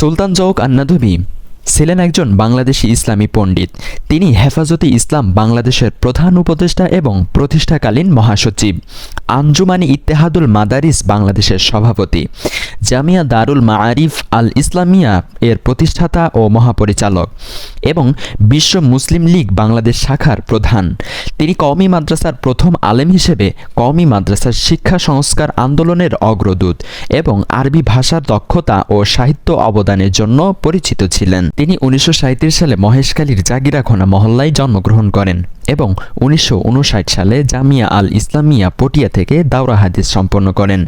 সুলতান জৌক আন্নাধবী ছিলেন একজন বাংলাদেশি ইসলামী পণ্ডিত। তিনি হেফাজতে ইসলাম বাংলাদেশের প্রধান উপদেষ্টা এবং প্রতিষ্ঠাকালীন মহাসচিব। আঞ্জুমানি ইত্তেহাদুল মাদারিস বাংলাদেশের সভাপতি। জামিয়া দারুল মাআরিফ আল ইসলামিয়া এর প্রতিষ্ঠাতা ও মহাপরিচালক। এবং বিশ্ব মুসলিম লীগ বাংলাদেশ শাখার প্রধান। তিনি কওমি মাদ্রাসার প্রথম আলেম হিসেবে কওমি মাদ্রাসার শিক্ষা সংস্কার আন্দোলনের অগ্রদূত এবং আরবি ভাষার দক্ষতা ও সাহিত্য অবদানের জন্য পরিচিত ছিলেন। তিনি উনিশশো সাঁইত্রিশ সালে মহেশখালীর জাগিরাখোনা মহল্লায় জন্মগ্রহণ করেন এবং উনিশশো উনষাট সালে জামিয়া আল ইসলামিয়া পটিয়া থেকে দাওরা হাদিস সম্পন্ন করেন।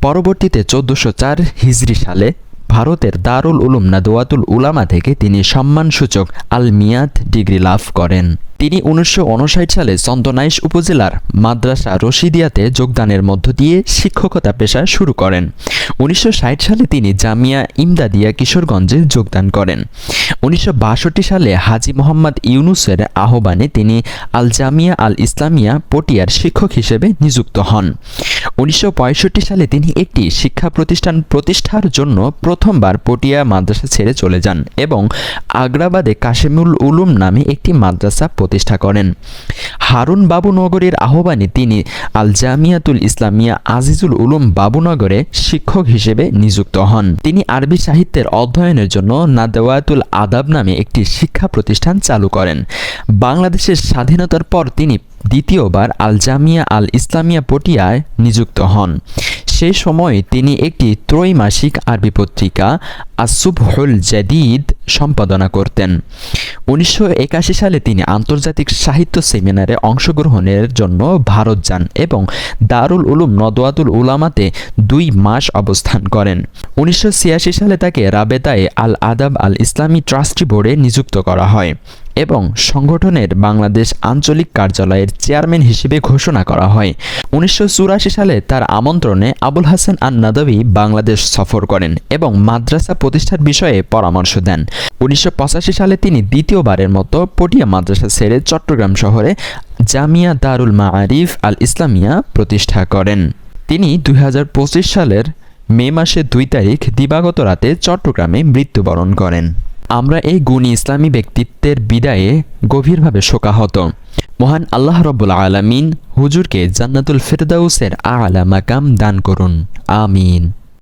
পরবর্তীতে চোদ্দোশো চার হিজরি সালে ভারতের দারুল উলুম নাদোয়াতুল উলামা থেকে তিনি সম্মানসূচক আল মিয়াদ ডিগ্রি লাভ করেন। তিনি উনিশশো উনষাট সালে চন্দনাইশ উপজেলার মাদ্রাসা রশিদিয়াতে যোগদানের মধ্য দিয়ে শিক্ষকতা পেশা শুরু করেন। উনিশশো ষাট সালে তিনি জামিয়া ইমদাদিয়া কিশোরগঞ্জে যোগদান করেন। উনিশশো বাষট্টি সালে হাজি মোহাম্মদ ইউনুসের আহ্বানে তিনি আল জামিয়া আল ইসলামিয়া পটিয়ার শিক্ষক হিসেবে নিযুক্ত হন। উনিশশো সালে তিনি একটি শিক্ষা প্রতিষ্ঠান প্রতিষ্ঠার জন্য প্রথমবার পটিয়া মাদ্রাসা ছেড়ে চলে যান এবং আগ্রাবাদে কাশেমুল উলুম নামে একটি মাদ্রাসা প্রতিষ্ঠা করেন। হারুন বাবুনগরের আহ্বানে তিনি আল জামিয়াতুল ইসলামিয়া আজিজুল উলুম বাবুনগরে শিক্ষক হিসেবে নিযুক্ত হন। তিনি আরবি সাহিত্যের অধ্যয়নের জন্য নাদেওয়াতুল আদাব নামে একটি শিক্ষা প্রতিষ্ঠান চালু করেন। বাংলাদেশের স্বাধীনতার পর তিনি দ্বিতীয়বার আল জামিয়া আল ইসলামিয়া পটিয়ায় নিযুক্ত হন। সেই সময় তিনি একটি ত্রৈমাসিক আরবি পত্রিকা আসুবহুল জাদিদ, সম্পাদনা করতেন। উনিশশো একাশি সালে তিনি আন্তর্জাতিক সাহিত্য সেমিনারে অংশগ্রহণের জন্য ভারত যান এবং দারুল উলুম নদওয়াতুল উলামাতে দুই মাস অবস্থান করেন। উনিশশো ছিয়াশি সালে তাকে রাবেতায় আল আদাব আল ইসলামী ট্রাস্টি বোর্ডে নিযুক্ত করা হয়। এবং সংগঠনের বাংলাদেশ আঞ্চলিক কার্যালয়ের চেয়ারম্যান হিসেবে ঘোষণা করা হয়। উনিশশো চুরাশি সালে তার আমন্ত্রণে আবুল হাসান আন নাদবি বাংলাদেশ সফর করেন এবং মাদ্রাসা প্রতিষ্ঠার বিষয়ে পরামর্শ দেন। উনিশশো পঁচাশি সালে তিনি দ্বিতীয়বারের মতো পটিয়া মাদ্রাসা ছেড়ে চট্টগ্রাম শহরে জামিয়া দারুল মাআরিফ আল ইসলামিয়া প্রতিষ্ঠা করেন। তিনি দু হাজার পঁচিশ সালের মে মাসের দুই তারিখ দিবাগত রাতে চট্টগ্রামে মৃত্যুবরণ করেন। আমরা এই গুণী ইসলামী ব্যক্তিত্বের বিদায়ে গভীরভাবে শোকাহত। মহান আল্লাহ রব্বুল আলমিন হুজুরকে জান্নাতুল ফেরদাউসের আলা মাকাম দান করুন। আমিন।